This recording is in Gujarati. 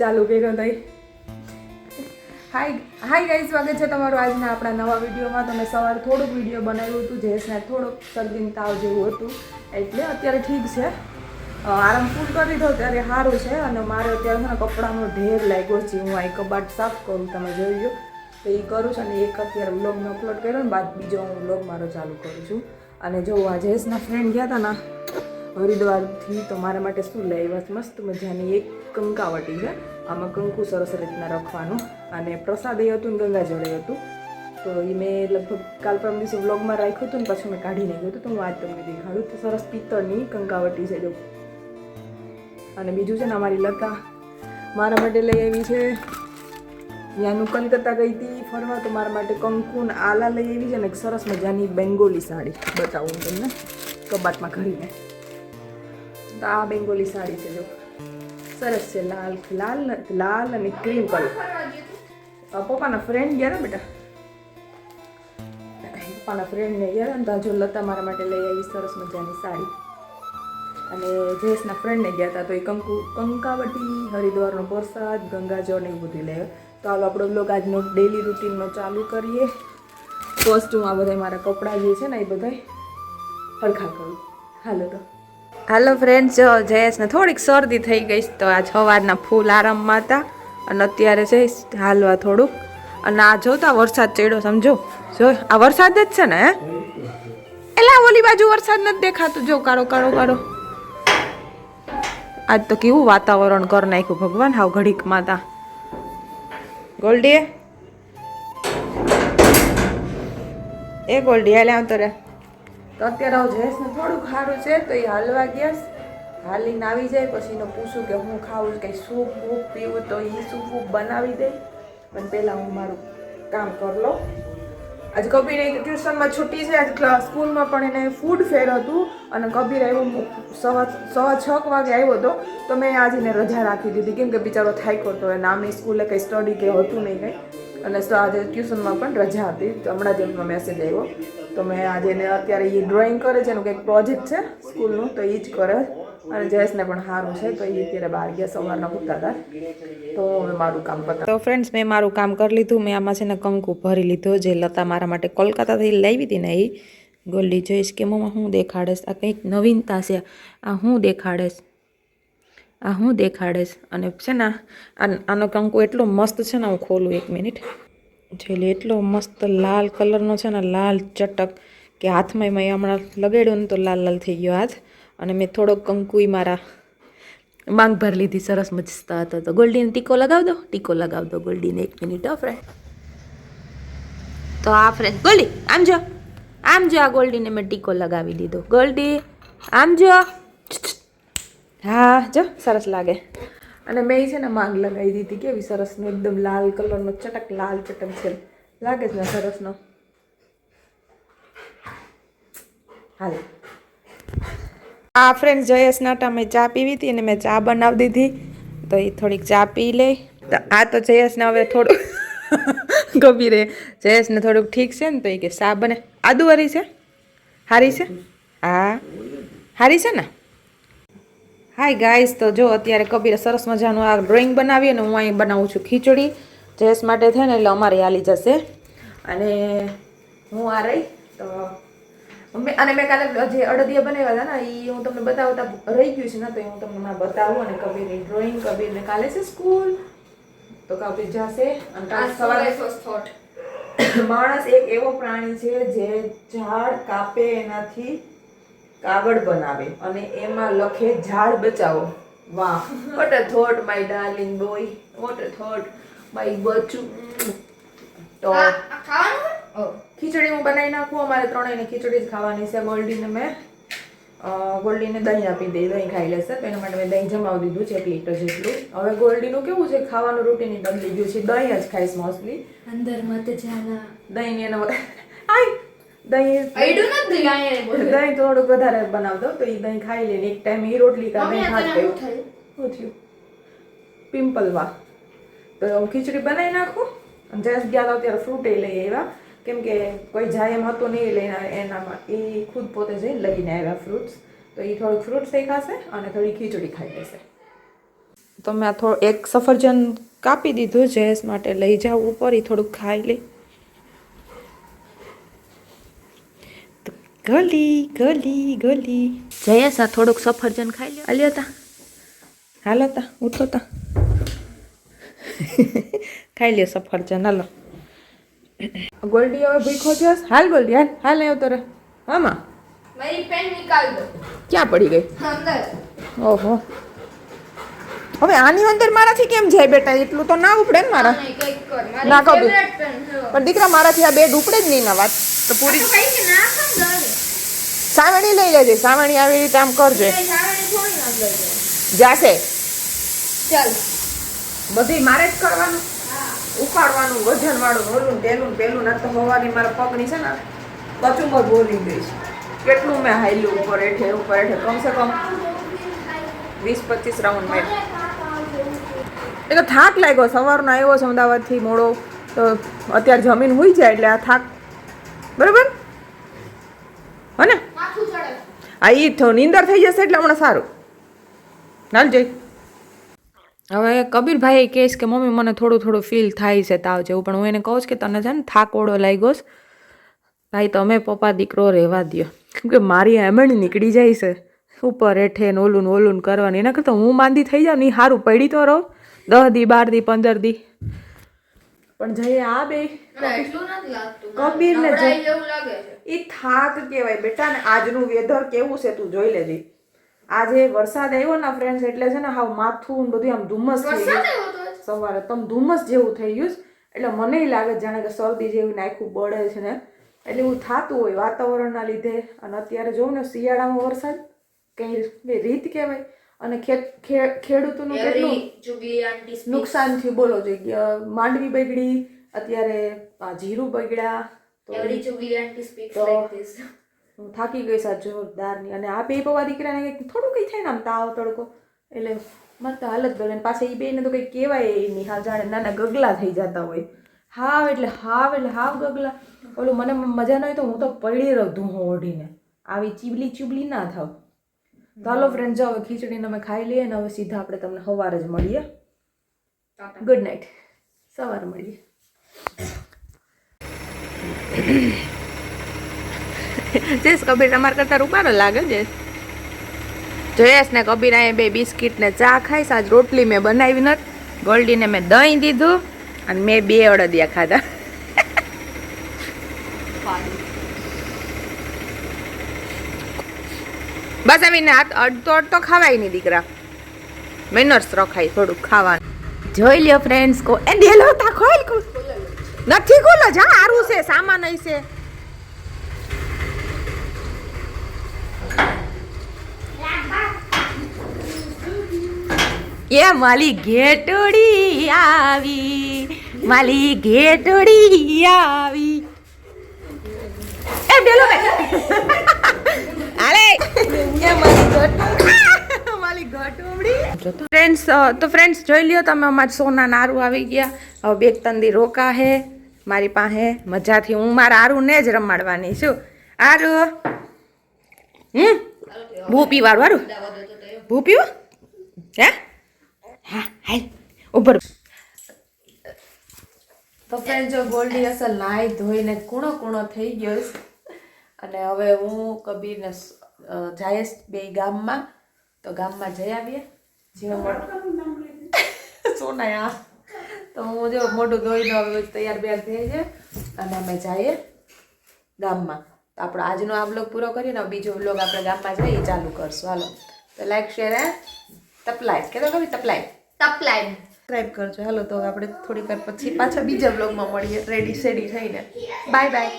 ચાલુ કર્યો થઈ હાય હાય ગાઈ સ્વાગત છે તમારું આજના આપણા નવા વિડીયોમાં. તમે સવાર થોડુંક વીડિયો બનાવ્યું હતું જેસને થોડુંક શરદી તાવ જેવું હતું. એટલે અત્યારે ઠીક છે. આરામ ફૂલ કરી દીધો ત્યારે સારું છે. અને મારે અત્યારે છે ને કપડાનો ઢેર લાગ્યો છે. હું અહીં કબાટ સાફ કરું, તમે જોઈ લો. તો એ કરું છું અને એક અત્યારે વ્લોગનો અપલોડ કર્યો ને બાદ બીજો હું વ્લોગ મારો ચાલુ કરું છું. અને જો આ જયેશના ફ્રેન્ડ ગયા હતા ને, હરિદ્વારથી તો મારા માટે શું લઈ આવ્યા મસ્ત મજાની એક કંકાવટી છે. આમાં કંકુ સરસ રીતના રાખવાનું. અને પ્રસાદ એ હતું ને ગંગાજળ એ હતું. તો એ મેં લગભગ કાલ પરમ દિવસે વ્લોગમાં રાખ્યું હતું ને, પછી મેં કાઢી નાખ્યું હતું. તો હું આજ તમને દેખાડું. તો સરસ પિત્તળની કંકાવટી છે, જો. અને બીજું છે ને, અમારી લતા મારા માટે લઈ આવી છે. યાનું કલકત્તા ગઈ હતી, ફરવા, તો મારા માટે કંકુન આલા લઈ આવી છે ને એક સરસ મજાની બેંગોલી સાડી. બતાવું તમને કબાટમાં ઘડીને. તો આ બેંગોલી સાડી છે, જો. સરસ છે, લાલ લાલ લાલ અને ક્રીમ કલર. પપ્પાના ફ્રેન્ડ ગયા ને બેટા? પપ્પાના ફ્રેન્ડને ગયા ને તો જો લતા મારા માટે લઈ આવી સરસ મજાની સાડી. અને જયેશના ફ્રેન્ડને ગયા હતા તો એ કંકુ કંકાવટી હરિદ્વારનો પ્રસાદ, ગંગાજળ એવું બધું લઈ. તો હાલો આપણો બ્લોગ આજનો ડેલી રૂટીનનો ચાલુ કરીએ. ફર્સ્ટ હું આ બધા મારા કપડાં જે છે ને એ બધા હરખા કરું. હાલો તો. હાલો ફ્રેન્ડ્સ જયેશને થોડીક શરદી થઈ ગઈ તો આ સવારના ફૂલ આરામમાં હતા અને અત્યારે છે હાલવા થોડુંક. અને આ જોતા વરસાદ ચડ્યો, સમજો? જો, આ વરસાદ જ છે ને એલા, ઓલી બાજુ વરસાદ નથી દેખાતો. જો કાળો કાળો કાળો આજ તો કેવું વાતાવરણ કર નાખ્યું ભગવાન, હાવ ઘડીક માતા ગોલ્ડી. એ ગોલ્ડી, હાલે આવતો રે તો અત્યારે હું જયેશને થોડુંક સારું છે, તો એ હાલવા ગયા છે. હાલીને આવી જાય, પછી એને પૂછું કે હું ખાવું કંઈ સૂપ બૂપ પીવું તો એ સૂપ બૂપ બનાવી દે. પણ પહેલાં હું મારું કામ કરી લઉં. આજે કબીર ટ્યુશનમાં છૂટી છે, આજ સ્કૂલમાં પણ એને ફૂડ ફેર હતું. અને કબીર આવ્યો સવા સવા છ વાગે આવ્યો હતો તો મેં આજે એને રજા રાખી દીધી. કેમ કે બિચારો થાક્યો હતો અને આમની સ્કૂલે કંઈ સ્ટડી કે હતું નહીં કંઈ. અને આજે ટ્યુશનમાં પણ રજા હતી. તો હમણાં જ એમનો મેસેજ આવ્યો. તો મેં આજે એને અત્યારે એ ડ્રોઈંગ કરે છે એનું કંઈક પ્રોજેક્ટ છે સ્કૂલનું, તો એ જ કરે. અને જયેશને પણ સારું છે, તો એ અત્યારે બહાર ગયા સવારના ઉઠતા હતા. તો હવે મારું કામ પતા તો ફ્રેન્ડ્સ મેં મારું કામ કરી લીધું. મેં આમાં છે ને કંકુ ભરી લીધો, જે લતા મારા માટે કોલકાતાથી લાવી હતી ને એ ગોલ્ડી જોઈશ કે મમ્મા હું દેખાડેશ? આ કંઈક નવીનતા છે. આ હું દેખાડેશ. આ હું દેખાડીશ. અને છે ને આનો કંકુ એટલો મસ્ત છે ને, હું ખોલું એક મિનિટ. જોઈ એટલો મસ્ત લાલ કલરનો છે ને, લાલ ચટક કે હાથમાં મેં હમણાં લગાડ્યો ને તો લાલ લાલ થઈ ગયો હાથ. અને મેં થોડોક કંકુય મારા માંગ ભર લીધી, સરસ મજતા હતો તો. ગોલ્ડીને ટીકો લગાવ દો. ટીકો લગાવ દો ગોલ્ડીને એક મિનિટ, હો ફ્રેન્ડ તો આ ફ્રેન્ડ ગોલ્ડી, આમ જો. આમ જો આ ગોલ્ડીને મેં ટીકો લગાવી દીધો ગોલ્ડી આમ જો. હા જો સરસ લાગે. અને મેં છે ને માંગ લગાવી દીધી. કેવી સરસનો એકદમ લાલ કલરનો ચટક લાલ ચટક છે. લાગે છે ને સરસનો હાલ. આ ફ્રેન્ડ જયેશ નાટા મેં ચા પીવી હતી અને મેં ચા બનાવી દીધી. તો એ થોડીક ચા પી લે. તો આ તો જયેશને હવે થોડું ગભીરે જયેશને થોડુંક ઠીક છે ને તો એ કે સા બને? આદુવારી છે? હારી છે? હા. હારી છે ને? હાય ગાઈસ તો જો અત્યારે કબીરે સરસ મજાનું આ ડ્રોઈંગ બનાવી અને હું અહીં બનાવું છું ખીચડી. જયેશ માટે થાય ને એટલે અમારે હાલી જશે. અને હું આ રહી, તો અને મેં કાલે જે અડદિયા બનાવ્યા હતા ને એ હું તમને બતાવતા રહી ગયું છે ને, તો હું તમને બતાવું અને કબીરની ડ્રોઈંગ કબીરને કાલે છે સ્કૂલ તો કબીર જશે અને કાલે સવારે માણસ એક એવો પ્રાણી છે જે ઝાડ કાપે એનાથી કાગળ બનાવે અને એમાં લખે ઝાડ બચાવો. વાહ what a thought my darling boy what a thought my Bachu તો ખીચડી હું બનાવી નાખું અમારે ત્રણેયને ખીચડી જ ખાવાની છે ગોલ્ડીને મેં. ગોલ્ડીને દહીં આપી દઈ દહીં ખાઈ લેશે. તો એના માટે મેં દહીં જમાવી દીધું છે એક લીટર જેટલું. હવે ગોલ્ડીનું કેવું છે ખાવાનું રૂટીન બદલી ગયું છે. દહીં જ ખાઈશ મોસ્ટલી અંદર મત જાના. દહીં એના આય! દહીં થોડુંક વધારે બનાવતો તો એ દહીં ખાઈ લે એક ટાઈમ એ રોટલી કા દહીં ખાઈ શું થયું? શું પિમ્પલ વા તો હું ખીચડી બનાવી નાખું. અને જયેશ ગયા હતા ત્યારે ફ્રૂટ એ લઈ આવ્યા. કેમ કે કોઈ જાય એમ હતું નહીં લઈને એનામાં એ ખુદ પોતે જઈને લઈને આવ્યા ફ્રૂટ્સ તો એ થોડુંક ફ્રૂટ્સ એ ખાશે અને થોડી ખીચડી ખાઈ લેશે. તો મેં આ થોડું એક સફરજન કાપી દીધું જયેશ માટે લઈ જાઉં ઉપર એ થોડુંક ખાઈ લે તો ગલી ગલી ગલી. જયેશ આ થોડુંક સફરજન ખાઈ લે હાલ્યો તા. હાલો તા ઉઠો તા. ખાઈ લે સફરજન હાલો. ગોલ્ડી હવે ભીખો થયો હાલ ગોલ્ડી હાલ હાલ નહીં આવતો રે મારી પેન નિકાલ દો. ક્યાં પડી ગઈ? અંદર. ઓહો. હવે આની અંદર મારાથી કેમ જાય બેટા? એટલું તો ના ઉપડે ને મારા. ના કહું. પણ દીકરા મારાથી આ બેડ ઉપડે જ નહીં ના વાત. તો પૂરી સાવણી લઈ લેજે. સાવણી આવી રીતે આમ કરજે. જાશે. ચાલ. બધી મારે જ કરવાનું. ઉખાડવાનું વજન વાળું ઓલું તેલું પેલું ના તો મારા પગની છે ને કચુંબર બોલી ગઈ છે કેટલું મેં હાલ્યું ઉપર હેઠે ઉપર હેઠે કમસે કમ વીસ પચીસ રાઉન્ડ મેં. એ તો થાક લાગ્યો સવારનો આવ્યો છે અમદાવાદથી મોડો. તો અત્યારે જમીન હોઈ જાય એટલે આ થાક. બરાબર? હને હા એ નીંદર થઈ જશે એટલે હમણાં સારું. નાલ જઈ. હવે કબીરભાઈ કહેશ કે મમ્મી મને થોડું થોડું ફીલ થાય છે તાવ જેવું પણ હું એને કહું છું કે તને છે ને થાક ઓળો લાગ્યો ભાઈ તમે પપ્પા દીકરો રહેવા દ્યો. કેમ કે મારી એમણ નીકળી જાય છે. ઉપર હેઠે ને ઓલું ને ઓલું કરવાનું. એના કરતાં હું માંદી થઈ જાઉં ને સારું પડી તો રહો. દસ દી બાર દી પંદર દી. પણ જઈએ આ બે. કબીર ને એ થાક કહેવાય. બેટા ને આજનું વેધર કેવું છે તું જોઈ લેજે. આજે વરસાદ આવ્યો ને ફ્રેન્ડ્સ એટલે છે ને હાવ માથું ને બધું આમ ધુમ્મસ થઈ ગયું. સવારે તમ ધુમ્મસ જેવું થઈ ગયું એટલે મને લાગે જાણે કે શરદી જેવું નાખ્યું બળે છે ને. એટલે એવું થતું હોય વાતાવરણના લીધે. અને અત્યારે જોઉં ને શિયાળામાં વરસાદ કઈ રીત કહેવાય. અને ખેડૂતોનું કેટલું. નુકસાન થયું બોલો જોઈએ માંડવી બગડી અત્યારે જીરું બગડ્યા તો હું થાકી ગઈ સા જોરદારની અને આ બે પવા દીકરાને કંઈક થોડું કંઈ થાય ને આમ તાવ તડકો. એટલે તો હાલત બગડે ને પાછા એ બેને તો કંઈ કહેવાય એ નહીં. હા જાણે નાના ગગલા થઈ જતા હોય. હાવ એટલે હાવ એટલે હાવ ગગલા. ઓલું મને મજા ન હોય તો હું તો પડી રહું હું ઓઢીને. આવી ચીબલી ચીબલી ના થાવ. તો હાલો ફ્રેન્ડ જાઓ ખીચડીને અમે ખાઈ લઈએ ને હવે સીધા આપણે તમને સવારે જ મળીએ. ગુડ નાઇટ સવારે મળીએ. જેસ કબીર અમાર કરતાં રૂપારો લાગે છે. જયેશ ને કબીર અહીંયા બે બિસ્કિટ ને ચા ખાઈશ આજ રોટલી મેં બનાવી નથી. ગોલ્ડીને મેં દહીં દીધું અને મેં બે અડદિયા ખાધા. બસ આવીને હાથ અડધો અડધો ખાવાય નહીં દીકરા. મેનર્સ રખાય થોડુંક ખાવાનું. જોઈ લ્યો ફ્રેન્ડ્સ કો એ દેલો તા ખોલ નથી ખોલો જા આરું છે, સામાન અહીં એ માલી ઘેટડી આવી માલી ઘેટડી આવી. એ બેલો બે આલે. એ માલી ઘટુ માલી ઘટુમડી ફ્રેન્ડ્સ તો ફ્રેન્ડ્સ જોઈ લ્યો તમે અમારા સોના નારું આવી ગયા. હવે બે તંદી રોકા હે મારી પાસે મજાથી હું મારા આરુને જ રમાડવાની છું. આરું. હમ? ભૂ પીવાળું આરું ભૂ પીવું? હે? હા, હાલ ઉભર તો ફ્રેન્ડ જો ગોલ્ડી અસલ નાહી ધોઈને કૂણો કૂણો થઈ ગયો અને હવે હું કબીરને જાયશ બે ગામમાં. તો ગામમાં જઈ આવીએ. જે આ. તો હું જો મોઢું ધોઈને હવે તૈયાર બેર થઈ છે અને અમે જઈએ ગામમાં. તો આપણો આજનો આ બ્લોગ પૂરો કરીને હવે બીજો બ્લોગ આપણે ગામમાં જઈએ ચાલુ કરશું. હાલો. તો લાઈક શેર હે તપલાય. કે તો કભી તપલાય. તપલાઈન સબસ્ક્રાઈબ કરજો. હાલો તો આપણે થોડીક વાર પછી પાછા બીજા બ્લોગમાં મળીએ. રેડી સેડી થઈને. Bye bye